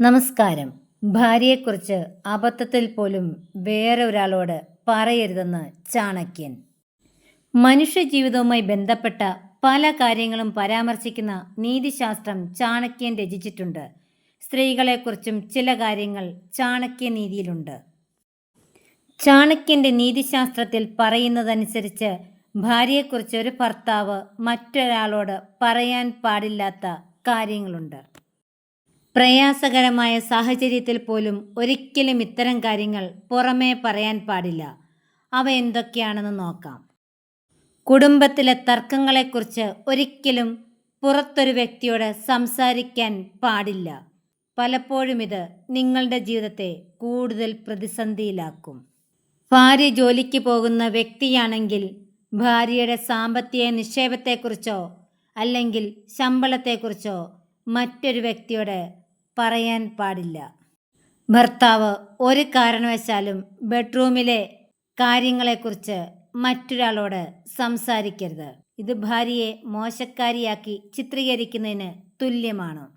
നമസ്കാരം. ഭാര്യയെക്കുറിച്ച് അബദ്ധത്തിൽ പോലും വേറെ ഒരാളോട് പറയരുതെന്ന് ചാണക്യൻ. മനുഷ്യജീവിതവുമായി ബന്ധപ്പെട്ട പല കാര്യങ്ങളും പരാമർശിക്കുന്ന നീതിശാസ്ത്രം ചാണക്യൻ രചിച്ചിട്ടുണ്ട്. സ്ത്രീകളെക്കുറിച്ചും ചില കാര്യങ്ങൾ ചാണക്യ നീതിയിലുണ്ട്. ചാണക്യന്റെ നീതിശാസ്ത്രത്തിൽ പറയുന്നതനുസരിച്ച് ഭാര്യയെക്കുറിച്ച് ഒരു ഭർത്താവ് മറ്റൊരാളോട് പറയാൻ പാടില്ലാത്ത കാര്യങ്ങളുണ്ട്. പ്രയാസകരമായ സാഹചര്യത്തിൽ പോലും ഒരിക്കലും ഇത്തരം കാര്യങ്ങൾ പുറമേ പറയാൻ പാടില്ല. അവ എന്തൊക്കെയാണെന്ന് നോക്കാം. കുടുംബത്തിലെ തർക്കങ്ങളെക്കുറിച്ച് ഒരിക്കലും പുറത്തൊരു വ്യക്തിയോട് സംസാരിക്കാൻ പാടില്ല. പലപ്പോഴും ഇത് നിങ്ങളുടെ ജീവിതത്തെ കൂടുതൽ പ്രതിസന്ധിയിലാക്കും. ഭാര്യ ജോലിക്ക് പോകുന്ന വ്യക്തിയാണെങ്കിൽ ഭാര്യയുടെ സാമ്പത്തിക നിക്ഷേപത്തെക്കുറിച്ചോ അല്ലെങ്കിൽ ശമ്പളത്തെക്കുറിച്ചോ മറ്റൊരു വ്യക്തിയോട് പറയാൻ പാടില്ല. ഭർത്താവ് ഒരു കാരണവശാലും ബെഡ്റൂമിലെ കാര്യങ്ങളെക്കുറിച്ച് മറ്റൊരാളോട് സംസാരിക്കരുത്. ഇത് ഭാര്യയെ മോശക്കാരിയാക്കി ചിത്രീകരിക്കുന്നതിന് തുല്യമാണ്.